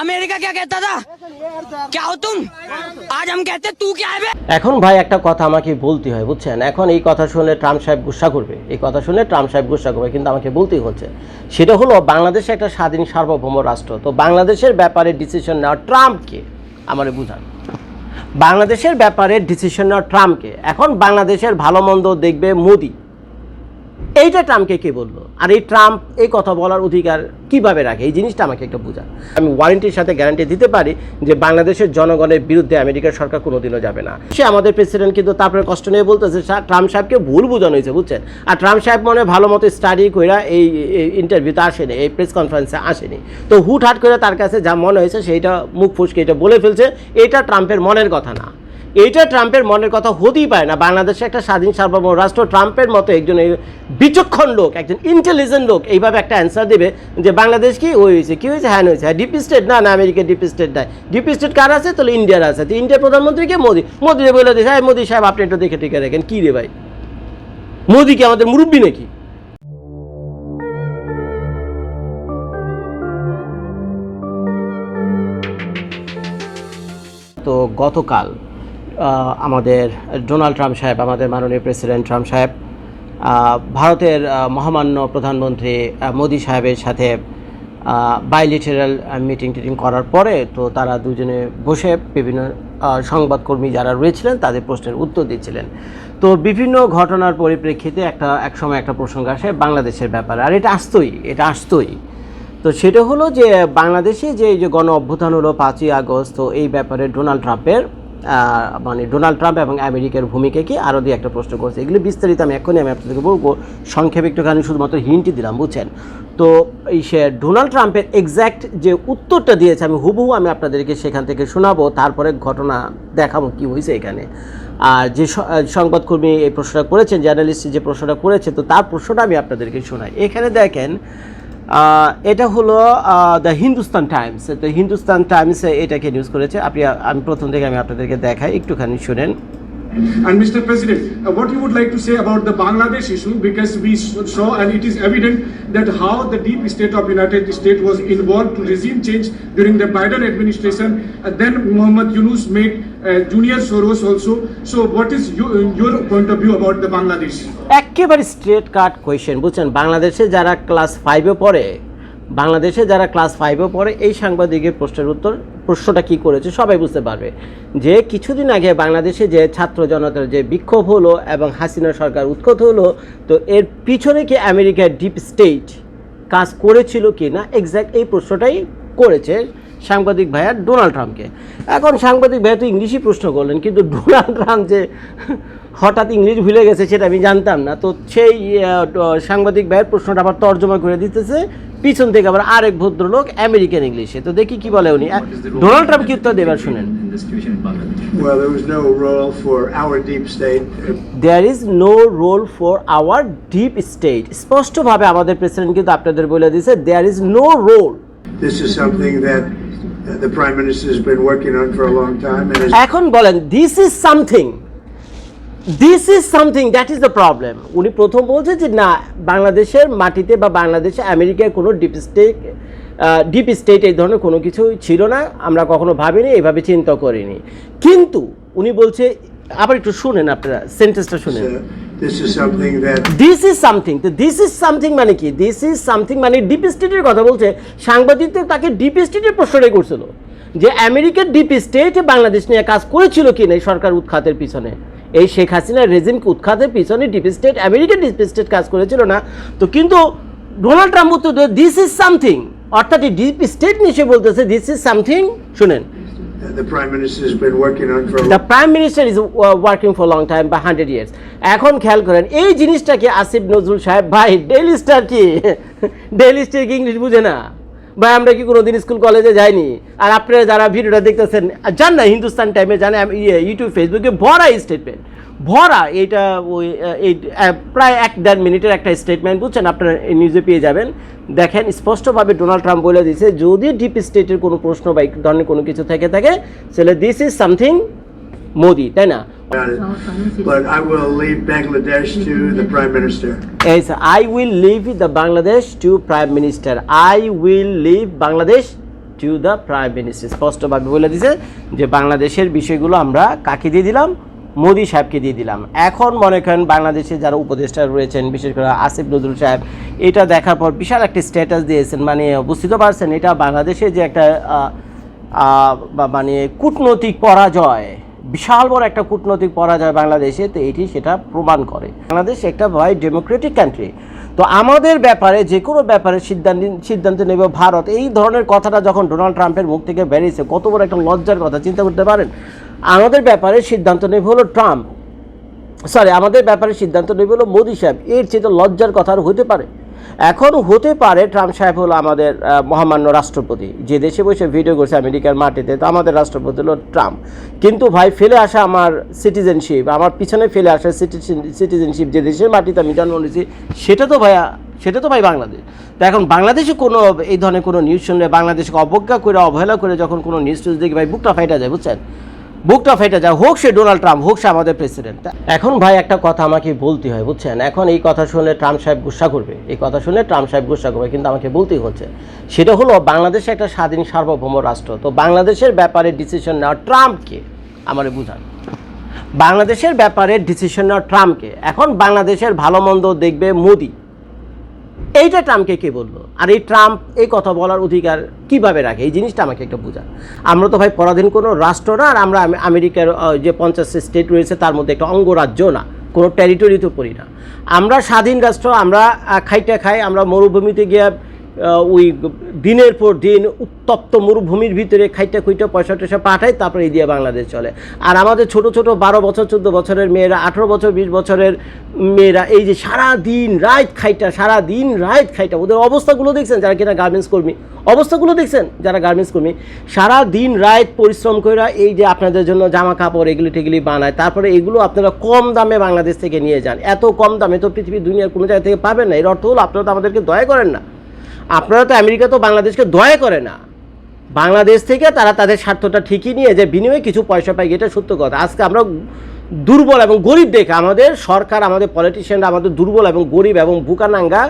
America क्या कहता था क्या हो तुम आज हम कहते तू क्या है बे এখন ভাই একটা কথা আমাকে বলতে হয় বুঝছেন এখন এই কথা শুনলে ট্রাম্প সাহেব গুসা করবে এই কথা শুনলে ট্রাম্প সাহেব গুসা করবে কিন্তু আমাকে বলতেই হচ্ছে সেটা হলো বাংলাদেশ একটা স্বাধীন সার্বভৌম রাষ্ট্র তো বাংলাদেশের ব্যাপারে ডিসিশন নেওয়া ট্রাম্পকে আমার বুঝান বাংলাদেশের ব্যাপারে ডিসিশন নেওয়া ট্রাম্পকে এখন বাংলাদেশের ভালো মন্দ দেখবে মোদি এইটা ট্রাম্পকে কে বলল? আর এই ট্রাম্প এই কথা বলার অধিকার কীভাবে রাখে? এই জিনিসটা আমাকে একটা বোঝান আমি ওয়ারেন্টির সাথে গ্যারান্টি দিতে পারি যে বাংলাদেশের জনগণের বিরুদ্ধে আমেরিকার সরকার কোনোদিনও যাবে না। সে আমাদের প্রেসিডেন্ট কিন্তু তারপরে কষ্ট নিয়ে বলতেছে, "সা- ট্রাম্প সাহেবকে ভুল বোঝানো হয়েছে, বুঝছেন? আর ট্রাম্প সাহেব মনে ভালো মতো স্টাডি কইরা এই ইন্টারভিউতে আসেনি, এই প্রেস কনফারেন্সে আসেনি। তো হুটহাট করে তার কাছে যা মনে হয়েছে, সেইটা মুখ ফুসকে এটা বলে ফেলছে। এটা ট্রাম্পের মনের কথা না। এইটা ট্রাম্পের মনের কথা হতেই পারে না। বাংলাদেশে একটা স্বাধীন সার্বভৌম রাষ্ট্র, ট্রাম্পের মতো একজন বিচক্ষণ লোক, একজন ইন্টেলিজেন্ট লোক এইভাবে একটা অ্যান্সার দেবে যে বাংলাদেশ কি? ওই হয়েছে, কী হয়েছে? হ্যান হয়েছে। হ্যাঁ ডিপ স্টেট না না, আমেরিকা ডিপ স্টেট নাই। ডিপ স্টেট কার আছে? তাহলে ইন্ডিয়ার আছে। তো ইন্ডিয়ার প্রধানমন্ত্রী কে? মোদি। মোদি বলে দিয়েছে হ্যাঁ মোদি সাহেব, আপনি একটু দেখে টিকে রাখেন। কী রে ভাই? মোদি কি আমাদের মুরব্বী নাকি? তো গতকাল আমাদের ডোনাল্ড ট্রাম্প সাহেব, আমাদের মাননীয় প্রেসিডেন্ট ট্রাম্প সাহেব ভারতের মহামান্য প্রধানমন্ত্রী মোদি সাহেবের সাথে বাইলিটারাল মিটিং টিটিং করার পরে তো তারা দুজনে বসে বিভিন্ন সংবাদকর্মী যারা রয়েছিলেন তাদের প্রশ্নের উত্তর দিচ্ছিলেন। তো বিভিন্ন ঘটনার পরিপ্রেক্ষিতে একটা একসময় একটা প্রসঙ্গ আসে বাংলাদেশের ব্যাপারে। আর এটা আসতোই এটা আসতোই। তো সেটা হলো যে বাংলাদেশে যে গণ অভ্যুত্থান হলো পাঁচই আগস্ট, তো এই ব্যাপারে ডোনাল্ড ট্রাম্পের মানে ডোনাল্ড ট্রাম্প এবং আমেরিকার ভূমিকা কি আরও দিয়ে একটা প্রশ্ন করছে। এগুলো বিস্তারিত আমি এখনই আমি আপনাদেরকে বলব সংক্ষেপে একটুখানি শুধুমাত্র হিন্টই দিলাম, বুঝছেন? তো এই সে ডোনাল্ড ট্রাম্পের এক্স্যাক্ট যে উত্তরটা দিয়েছে আমি হুবহু আমি আপনাদেরকে সেখান থেকে শোনাবো, তারপরে ঘটনা দেখাবো কি হয়েছে এখানে। আর যে সংবাদকর্মী এই প্রশ্নটা করেছেন জার্নালিস্ট যে প্রশ্নটা করেছে, তো তার প্রশ্নটা আমি আপনাদেরকে শোনাই। এখানে দেখেন এটা হলো দ্য হিন্দুস্তান টাইমস তো হিন্দুস্তান টাইমস এটাকে নিউজ করেছে আপনি আমি প্রথম থেকে আমি আপনাদেরকে দেখাই একটুখানি শুনেন And Mr. President, uh, what you would like to say about the Bangladesh issue because we saw and it is evident that how the deep state of United States was involved to regime change during the Biden administration. And then Muhammad Yunus made uh, Junior Soros also. So what is you, your point of view about the Bangladesh? একেবারে straight cut question বুঝছেন বাংলাদেশে যারা class ফাইভে পড়ে বাংলাদেশে যারা class ফাইভে পড়ে এই সাংবাদিকের প্রশ্নের উত্তর প্রশ্নটা কি করেছে সবাই বুঝতে পারবে যে কিছুদিন আগে বাংলাদেশে যে ছাত্র জনতার যে বিক্ষোভ হলো এবং হাসিনা সরকার উৎখাত হলো তো এর পিছনে কি আমেরিকার ডিপ স্টেট কাজ করেছিল কি না এক্স্যাক্ট এই প্রশ্নটাই করেছে সাংবাদিক ভাইয়া ডোনাল্ড ট্রাম্পকে। এখন সাংবাদিক ভাইয়া তো ইংলিশই প্রশ্ন করলেন কিন্তু ডোনাল্ড ট্রাম্প যে হঠাৎ ইংলিশ ভুলে গেছে সেটা আমি জানতাম না। তো সেই সাংবাদিক ভাইয়ের প্রশ্নটা আবার তর্জমা করে দিতেছে। পিছন থেকে আবার আরেক ভদ্রলোক আমেরিকান ইংলিশে। তো দেখি কি বলে উনি। ডোনাল্ড ট্রাম্প কি উত্তর দেবার শুনেন? Well, there was no role for our deep state. There is no role for our deep state স্পষ্টভাবে আমাদের প্রেসিডেন্ট কিন্তু আপনাদের বলে দিয়েছে there is no role This is something that the Prime Minister has been working on for a long time and is এখন বলেন this is something this is something that is the problem উনি প্রথম বলছে যে না বাংলাদেশের মাটিতে বা বাংলাদেশে আমেরিকায় কোনো ডিপ স্টেট ডিপ স্টেট এই ধরনের কোনো কিছু ছিল না। আমরা কখনো ভাবিনি এইভাবে চিন্তা করিনি। কিন্তু উনি বলছে আবার একটু শুনেন আপনারা সেন্টেন্সটা শুনেন। This is something that this is something তো দিস ইজ সামথিং মানে কি? দিস ইজ সামথিং মানে ডিপ স্টেটের কথা বলছে। সাংবাদিক তো তাকে ডিপ স্টেটের প্রশ্নটাই করছিল যে আমেরিকার ডিপ স্টেট বাংলাদেশ নিয়ে কাজ করেছিল কি না সরকার উৎখাতের পিছনে? এই শেখ হাসিনার রেজিমকে উৎখাতের পিছনে ডিপ স্টেট আমেরিকার ডিপ স্টেট কাজ করেছিল না। তো কিন্তু ডোনাল্ড ট্রাম্প উত্তর দিস ইজ সামথিং অর্থাৎ ডিপ স্টেট নিয়ে বলতেছে দিস ইজ সামথিং শুনেন the Prime Minister has been working on for a the prime minister working working for long time বা হান্ড্রেড ইয়ার্স এখন খেয়াল করেন, এই জিনিসটাকে আসিফ নজরুল সাহেব, ভাই ডেইলি স্টার কি? ডেইলি স্টার কি ইংলিশ বুঝে না? ভাই, আমরা কি কোনোদিন স্কুল কলেজে যাইনি? আর আপনারা যারা ভিডিওটা দেখতেছেন, জান না হিন্দুস্তান টাইমে জানে ইয়ে ইউটিউব ফেসবুকে ভরা স্টেটমেন্ট ভরা এটা ওই এই প্রায় এক দেড় মিনিটের একটা স্টেটমেন্ট বুঝছেন আপনারা নিউজে পেয়ে যাবেন দেখেন স্পষ্টভাবে ডোনাল্ড ট্রাম্প বলে দিয়েছে যদি ডিপ স্টেটের কোনো প্রশ্ন বা ধরনের কোনো কিছু থেকে থাকে তাহলে দিস ইজ সামথিং মোদি তাই না about it. But I will leave Bangladesh to the Prime Minister. Yes, I will leave the Bangladesh to Prime Minister. I will leave Bangladesh to the prime minister স্পষ্টভাবে বলে দিছে যে বাংলাদেশের বিষয়গুলো আমরা কাকে দিয়ে দিলাম মোদি সাহেবকে দিয়ে দিলাম। এখন মনে করেন বাংলাদেশে যারা উপদেষ্টা রয়েছেন, বিশেষ করে আসিফ নজরুল সাহেব, এটা দেখার পর বিশাল একটা স্ট্যাটাস দিয়েছেন। মানে বুঝতে পারছেন, এটা বাংলাদেশে যে একটা মানে কূটনৈতিক পরাজয়, বিশাল বড় একটা কূটনৈতিক পরাজয় বাংলাদেশে, তো এটি সেটা প্রমাণ করে। বাংলাদেশ একটা ভাই ডেমোক্রেটিক কান্ট্রি তো আমাদের ব্যাপারে, যে কোনো ব্যাপারে সিদ্ধান্ত সিদ্ধান্ত নেবে ভারত। এই ধরনের কথাটা যখন ডোনাল্ড ট্রাম্পের মুখ থেকে বেরিয়েছে, কত বড় একটা লজ্জার কথা, চিন্তা করতে পারেন? আমাদের ব্যাপারে সিদ্ধান্ত নেবে হলো ট্রাম্প। সরি আমাদের ব্যাপারে সিদ্ধান্ত নেবে হলো মোদী সাহেব। এর চেয়ে তো লজ্জার কথা আর হতে পারে। এখন হতে পারে ট্রাম্প সাহেব হলো আমাদের মহামান্য রাষ্ট্রপতি। যে দেশে বসে ভিডিও করছে আমেরিকার মাটিতে, তো আমাদের রাষ্ট্রপতি হলো ট্রাম্প। কিন্তু ভাই, ফেলে আসা আমার সিটিজেনশিপ আমার পিছনে ফেলে আসা সিটিজেনশিপ যে দেশের মাটিতে আমি জন্ম নিয়েছি, সেটা তো ভাইয়া, সেটা তো ভাই বাংলাদেশ। তো এখন বাংলাদেশে কোনো এই ধরনের কোনো নিউজ শুনলে, বাংলাদেশকে অবজ্ঞা করে, অবহেলা করে যখন কোনো নিউজ টিউজ দেখি ভাই বুকটা ফাইটা যায়, বুঝছেন? বুকটা ফেটে যায় হোক সে ডোনাল্ড ট্রাম্প, হোক সে আমাদের প্রেসিডেন্ট। এখন ভাই একটা কথা আমাকে বলতে হয়, বুঝছেন? এখন এই কথা শুনে ট্রাম্প সাহেব গুসা করবে। এই কথা শুনে ট্রাম্প সাহেব গুসা করবে, কিন্তু আমাকে বলতেই হচ্ছে, সেটা হলো বাংলাদেশ একটা স্বাধীন সার্বভৌম রাষ্ট্র। তো বাংলাদেশের ব্যাপারে ডিসিশন নেওয়া ট্রাম্পকে আমার বুঝান। বাংলাদেশের ব্যাপারে ডিসিশন নেওয়া ট্রাম্পকে এখন বাংলাদেশের ভালো মন্দ দেখবে মোদি। এইটা ট্রাম্পকে কে বলল? আর এই ট্রাম্প এই কথা বলার অধিকার কীভাবে রাখে? এই জিনিসটা আমাকে একটা বোঝা। আমরা তো ভাই পরাধীন কোনো রাষ্ট্র না, আর আমরা আমেরিকার যে পঞ্চাশ স্টেট রয়েছে, তার মধ্যে একটা অঙ্গরাজ্য না। কোনো টেরিটরি তো পড়ি না। আমরা স্বাধীন রাষ্ট্র, আমরা খাইটা খাই, আমরা মরুভূমিতে গিয়ে ওই দিনের পর দিন উত্তপ্ত মরুভূমির ভিতরে খাইটা খুইটা পয়সা টয়সা পাঠায়, তারপরে এই দিয়ে বাংলাদেশ চলে। আর আমাদের ছোট ছোট বারো বছর, চোদ্দ বছরের মেয়েরা, আঠেরো বছর, বিশ বছরের মেয়েরা, এই যে সারা দিন রাত খাইটা সারা দিন রাত খাইটা, ওদের অবস্থাগুলো দেখছেন যারা কিনা গার্মেন্টস কর্মী? অবস্থাগুলো দেখছেন যারা গার্মেন্টস কর্মী? সারা দিন রাত পরিশ্রম করে এই যে আপনাদের জন্য জামা কাপড় এগুলি টেগুলি বানায়, তারপরে এগুলো আপনারা কম দামে বাংলাদেশ থেকে নিয়ে যান। এত কম দামে তো পৃথিবীর দুনিয়ার কোনো জায়গা থেকে পাবেন না। এর অর্থ হলো আপনারা তো আমাদেরকে দয়া করেন না। আপনারা তো আমেরিকা তো বাংলাদেশকে দয়া করে না। বাংলাদেশ থেকে তারা তাদের স্বার্থটা ঠিকই নিয়ে যে বিনিময়ে কিছু পয়সা পাই এটা সত্য কথা। আজকে আমরা দুর্বল এবং গরিব দেখে আমাদের সরকার, আমাদের পলিটিশিয়ানরা আমাদের দুর্বল এবং গরিব এবং বুকানাঙ্গা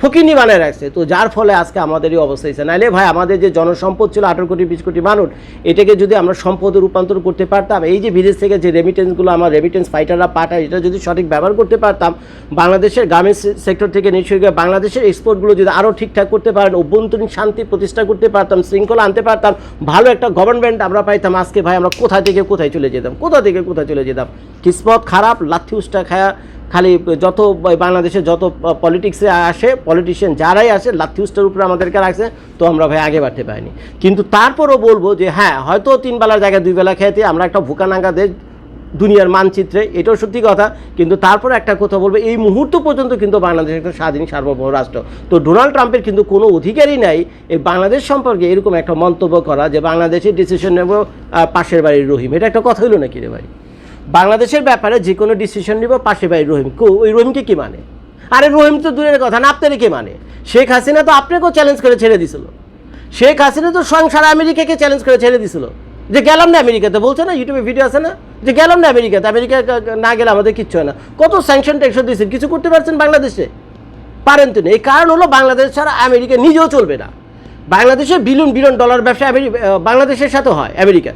ফকিনি বানায় রাখছে। তো যার ফলে আজকে আমাদের এই অবস্থা হয়েছে। নাহলে ভাই, আমাদের যে জনসম্পদ ছিল, আঠারো কোটি, বিশ কোটি মানুষ এটাকে যদি আমরা সম্পদে রূপান্তর করতে পারতাম, এই যে বিদেশ থেকে যে রেমিটেন্সগুলো আমার রেমিটেন্স ফাইটাররা পাঠায়, এটা যদি সঠিক ব্যবহার করতে পারতাম, বাংলাদেশের গার্মেন্টস সেক্টর থেকে নিশ্চয়ই বাংলাদেশের এক্সপোর্টগুলো যদি আরও ঠিকঠাক করতে পারেন, অভ্যন্তরীণ শান্তি প্রতিষ্ঠা করতে পারতাম, শৃঙ্খলা আনতে পারতাম, ভালো একটা গভর্নমেন্ট আমরা পাইতাম, আজকে ভাই আমরা কোথা থেকে কোথায় চলে যেতাম, কোথা থেকে কোথায় চলে যেতাম? কিসমত খারাপ, লাথি উষ্টা খায়া খালি যত বাংলাদেশে যত পলিটিক্সে আসে পলিটিশিয়ান যারাই আসে লাথি উষ্টার উপরে আমাদেরকে রাখছে, তো আমরা ভাই আগে বাড়তে পারিনি। কিন্তু তারপরও বলব যে হ্যাঁ হয়তো তিন বেলার জায়গায় দুই বেলা খেতে আমরা একটা ভুকানাঙ্গা দেশ, দুনিয়ার মানচিত্রে, এটাও সত্যি কথা, কিন্তু তারপর একটা কথা বলব, এই মুহূর্ত পর্যন্ত কিন্তু বাংলাদেশ একটা স্বাধীন সার্বভৌম রাষ্ট্র। তো ডোনাল্ড ট্রাম্পের কিন্তু কোনো অধিকারই নাই এই বাংলাদেশ সম্পর্কে এরকম একটা মন্তব্য করা যে বাংলাদেশের ডিসিশন নেব পাশের বাড়ির রহিম। এটা একটা কথা হলো নাকি রে ভাই? বাংলাদেশের ব্যাপারে যে কোনো ডিসিশন নিব পাশে বাড়ির রহিম। ওই রহিমকে কি মানে? আরে রহিম তো দূরের কথা, না আপনারই কে মানে? শেখ হাসিনা তো আপনাকেও চ্যালেঞ্জ করে ছেড়ে দিছিল। শেখ হাসিনা তো স্বয়ং সারা আমেরিকাকে চ্যালেঞ্জ করে ছেড়ে দিছিল। যে গেলাম না আমেরিকাতে, বলছে না ইউটিউবে ভিডিও আছে না? যে গেলাম না আমেরিকাতে, আমেরিকা না গেলে আমাদের কিচ্ছু হয় না। কত স্যাংশন ট্যাংশন দিয়েছেন? কিছু করতে পারছেন বাংলাদেশে? পারেন তো এই কারণ হলো বাংলাদেশ ছাড়া আমেরিকা নিজেও চলবে না। বাংলাদেশে বিলিয়ন বিলিয়ন ডলার ব্যবসা বাংলাদেশের সাথে হয় আমেরিকা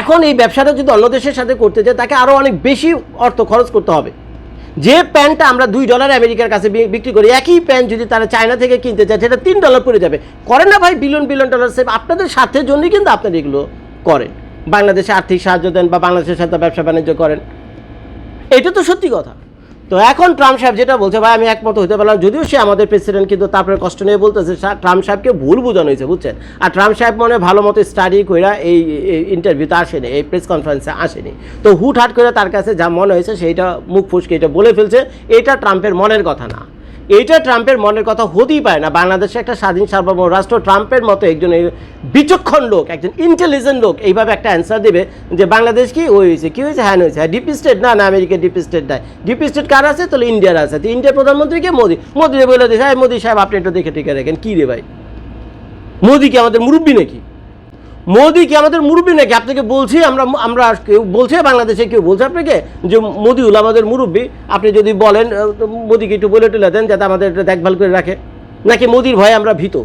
এখন এই ব্যবসাটা যদি অন্য দেশের সাথে করতে চায় তাকে আরও অনেক বেশি অর্থ খরচ করতে হবে। যে প্যান্টটা আমরা দুই ডলার আমেরিকার কাছে বিক্রি করি, একই প্যান্ট যদি তারা চায়না থেকে কিনতে চায়, সেটা তিন ডলার পড়ে যাবে। করেন না ভাই বিলিয়ন বিলিয়ন ডলার সেভ আপনাদের স্বার্থের জন্যই কিন্তু আপনারা এগুলো করেন। বাংলাদেশে আর্থিক সাহায্য দেন বা বাংলাদেশের সাথে ব্যবসা বাণিজ্য করেন। এটা তো সত্যি কথা। তো এখন ট্রাম্প সাহেব যেটা বলছে, ভাই, আমি একমত হতে পারলাম, যদিও সে আমাদের প্রেসিডেন্ট কিন্তু তারপরে কষ্ট নিয়ে বলতেছে ট্রাম্প সাহেবকে ভুল বোঝানো হয়েছে, বুঝছেন? আর ট্রাম্প সাহেব মনে ভালো মতো স্টাডি করে এই ইন্টারভিউতে আসেনি, এই প্রেস কনফারেন্সে আসেনি। তো হুট হাট করে তার কাছে যা মনে হয়েছে, সেইটা মুখ ফুসকে এটা বলে ফেলছে, এটা ট্রাম্পের মনের কথা না। এইটা ট্রাম্পের মনের কথা হতেই পারে না। বাংলাদেশে একটা স্বাধীন সার্বভৌম রাষ্ট্র, ট্রাম্পের মতো একজন বিচক্ষণ লোক, একজন ইন্টেলিজেন্ট লোক এইভাবে একটা অ্যান্সার দেবে যে বাংলাদেশ কি, ওই হয়েছে, কী হয়েছে হ্যাঁ হয়েছে হ্যাঁ ডিপ স্টেট না না, আমেরিকার ডিপ স্টেট নাই। ডিপ স্টেট কার আছে? তাহলে ইন্ডিয়ার আছে। তো ইন্ডিয়ার প্রধানমন্ত্রী কে? মোদি। মোদি বলে দিয়েছে হ্যাঁ মোদি সাহেব, আপনি একটু দেখে টেকে রাখেন কী রে ভাই? মোদি কি আমাদের মুরব্বী নাকি? মোদি কি আমাদের মুরব্বী নাকি? আপনাকে বলছি, আমরা আমরা কেউ বলছে, বাংলাদেশে কেউ বলছে আপনাকে যে মোদিউল আমাদের মুরব্বী। আপনি যদি বলেন মোদীকে একটু বলে টুলে দেন, যাতে আমাদের দেখভাল করে রাখে। নাকি মোদির ভয়ে আমরা ভীত?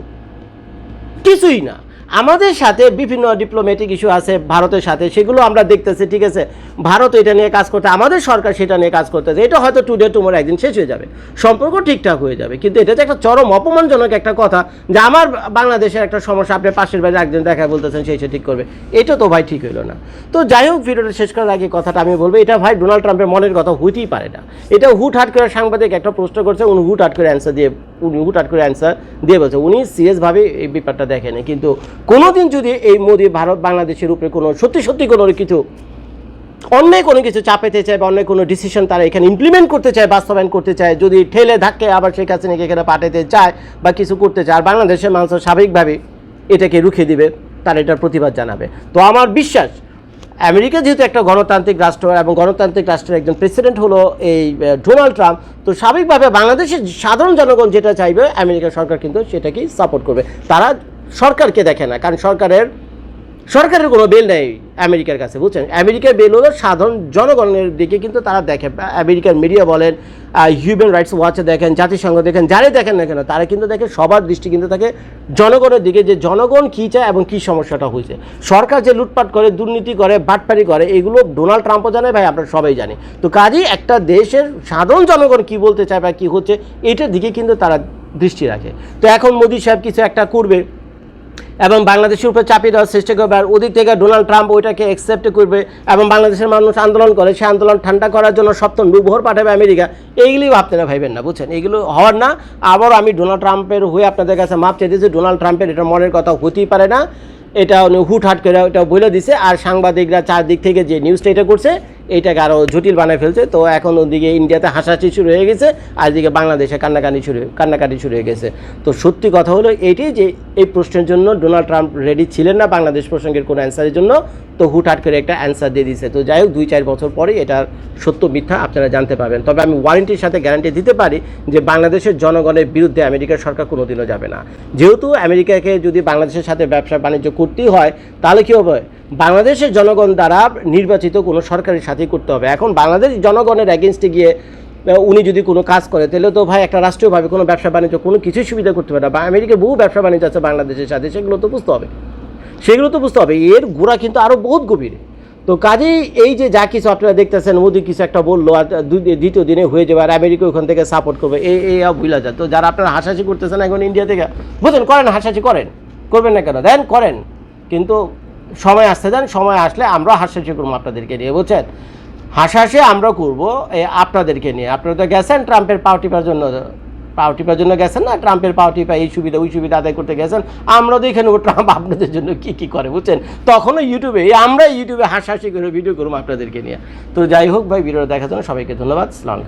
কিছুই না। আমাদের সাথে বিভিন্ন ডিপ্লোম্যাটিক ইস্যু আছে ভারতের সাথে, সেগুলো আমরা দেখতেছি, ঠিক আছে? ভারত এটা নিয়ে কাজ করতে, আমাদের সরকার সেটা নিয়ে কাজ করতেছে। এটা হয়তো টুডে টুমোর একদিন শেষ হয়ে যাবে। সম্পর্ক ঠিকঠাক হয়ে যাবে। কিন্তু এটা একটা চরম অপমানজনক একটা কথা যে আমার বাংলাদেশের একটা সমস্যা, আপনি পাশের বাড়ি একজন দেখা বলতেছেন সেই সে ঠিক করবে। এটা তো ভাই ঠিক হইল না। তো যাই হোক, ভিডিওটা শেষ করার আগে কথাটা আমি বলব, এটা ভাই ডোনাল্ড ট্রাম্পের মনের কথা হইতেই পারে না। এটা হুট হাট করে সাংবাদিক একটা প্রশ্ন করছে, উনি হুট হাট করে অ্যান্সার দিয়ে উনি হুট হাট করে অ্যান্সার দিয়ে বলছে। উনি সিরিয়াসভাবে এই ব্যাপারটা দেখেনি। কিন্তু কোনোদিন যদি এই মোদি ভারত বাংলাদেশের উপরে কোনো সত্যি সত্যি কোনো কিছু অন্যায় কোনো কিছু চাপেতে চায় বা অন্যায় কোনো ডিসিশন তারা এখানে ইমপ্লিমেন্ট করতে চায়, বাস্তবায়ন করতে চায়, যদি ঠেলে ধাক্কে আবার শেখ হাসিনাকে এখানে পাঠাতে চায় বা কিছু করতে চায়, আর বাংলাদেশের মানুষ স্বাভাবিকভাবে এটাকে রুখে দিবে, তারা এটার প্রতিবাদ জানাবে। তো আমার বিশ্বাস আমেরিকা যেহেতু একটা গণতান্ত্রিক রাষ্ট্র এবং গণতান্ত্রিক রাষ্ট্রের একজন প্রেসিডেন্ট হলো এই ডোনাল্ড ট্রাম্প তো স্বাভাবিকভাবে বাংলাদেশের সাধারণ জনগণ যেটা চাইবে আমেরিকা সরকার কিন্তু সেটাকেই সাপোর্ট করবে। তারা সরকারকে দেখে না, কারণ সরকারের সরকারের কোনো বেল নেই আমেরিকার কাছে, বুঝছেন? আমেরিকার বেল হলো সাধারণ জনগণের দিকে কিন্তু তারা দেখে। আমেরিকার মিডিয়া বলেন হিউম্যান রাইটস ওয়াচে দেখেন, জাতিসংঘ দেখেন, যারাই দেখেন না কেন, তারা কিন্তু দেখে, সবার দৃষ্টি কিন্তু থাকে জনগণের দিকে যে জনগণ কী চায় এবং কী সমস্যাটা হয়েছে। সরকার যে লুটপাট করে, দুর্নীতি করে, বাটপারি করে, এগুলো ডোনাল্ড ট্রাম্পও জানে, ভাই আমরা সবাই জানি। তো কাজেই একটা দেশের সাধারণ জনগণ কী বলতে চায় বা কী হচ্ছে, এটার দিকে কিন্তু তারা দৃষ্টি রাখে। তো এখন মোদি সাহেব কিছু একটা করবে। এবং বাংলাদেশের উপরে চাপিয়ে দেওয়ার চেষ্টা করবে। আর ওদিক থেকে ডোনাল্ড ট্রাম্প ওইটাকে অ্যাকসেপ্ট করবে এবং বাংলাদেশের মানুষ আন্দোলন করে। সেই আন্দোলন ঠান্ডা করার জন্য সপ্তম ডুবহর পাঠাবে আমেরিকা। এইগুলি আপনারা ভাইবেন না, বুঝছেন? এগুলো হওয়ার না। আবার আমি ডোনাল্ড ট্রাম্পের হয়ে আপনাদের কাছে মাপ চাইতেছি ডোনাল্ড ট্রাম্পের এটা মনের কথা হতেই পারে না। এটা উনি হুট হাট করে ওটা বলে দিছে। আর সাংবাদিকরা চারদিক থেকে যে নিউজটা এটা করছে এইটাকে আরও জটিল বানায় ফেলছে। তো এখন ওদিকে ইন্ডিয়াতে হাসাহাসি শুরু হয়ে গেছে, আর এদিকে বাংলাদেশে কান্নাকানি শুরু, কান্নাকাটি শুরু হয়ে গেছে। তো সত্যি কথা হলো এইটাই যে এই প্রশ্নের জন্য ডোনাল্ড ট্রাম্প রেডি ছিলেন না বাংলাদেশ প্রসঙ্গের কোনো অ্যান্সারের জন্য, তো হুটহাট করে একটা অ্যান্সার দিয়ে দিয়েছে তো যাই হোক, দুই চার বছর পরে এটার সত্য মিথ্যা আপনারা জানতে পারবেন। তবে আমি ওয়ারেন্টির সাথে গ্যারান্টি দিতে পারি যে বাংলাদেশের জনগণের বিরুদ্ধে আমেরিকার সরকার কোনোদিনও যাবে না। যেহেতু আমেরিকাকে যদি বাংলাদেশের সাথে ব্যবসা বাণিজ্য করতেই হয়, তাহলে কী হবে? বাংলাদেশের জনগণ দ্বারা নির্বাচিত কোনো সরকারের সাথেই করতে হবে। এখন বাংলাদেশ জনগণের অ্যাগেনস্টে গিয়ে উনি যদি কোনো কাজ করে, তাহলে তো ভাই একটা রাষ্ট্রীয়ভাবে কোনো ব্যবসা বাণিজ্য কোনো কিছুই সুবিধা করতে পারে না। বা আমেরিকার বহু ব্যবসা বাণিজ্য আছে বাংলাদেশের সাথে, সেগুলো তো বুঝতে হবে। সেগুলো তো বুঝতে হবে। এর গোড়া কিন্তু আরও বহুত গভীরে। তো কাজেই এই যে যা কিছু আপনারা দেখতেছেন, মোদি কিছু একটা বলল, আর দ্বিতীয় দিনে হয়ে যাবে, আর আমেরিকা ওখান থেকে সাপোর্ট করবে। এই এই ভুলা যায় তো যারা আপনারা হাসাহাসি করতেছেন এখন ইন্ডিয়া থেকে বুঝলেন করেন, হাসাহাসি করেন। করবেন না কেন? দেন করেন। কিন্তু সময় আসতে দেন, সময় আসলে আমরা হাসাহাসি করব আপনাদেরকে নিয়ে, বুঝছেন? হাসাহাসি আমরা করব এই আপনাদেরকে নিয়ে। আপনারা তো গেছেন ট্রাম্পের পাও টিপার জন্য, পাও টিপার জন্য গেছেন না? ট্রাম্পের পাও টিপা, এই সুবিধা, ওই সুবিধা আদায় করতে গেছেন? আমরা দেখে নেব ট্রাম্প আপনাদের জন্য কি কি করে, বুঝছেন? তখনও ইউটিউবে আমরা ইউটিউবে হাসাহাসি করে ভিডিও করব আপনাদেরকে নিয়ে। তো যাই হোক ভাই ভিডিওটা দেখার জন্য সবাইকে ধন্যবাদ, সালাম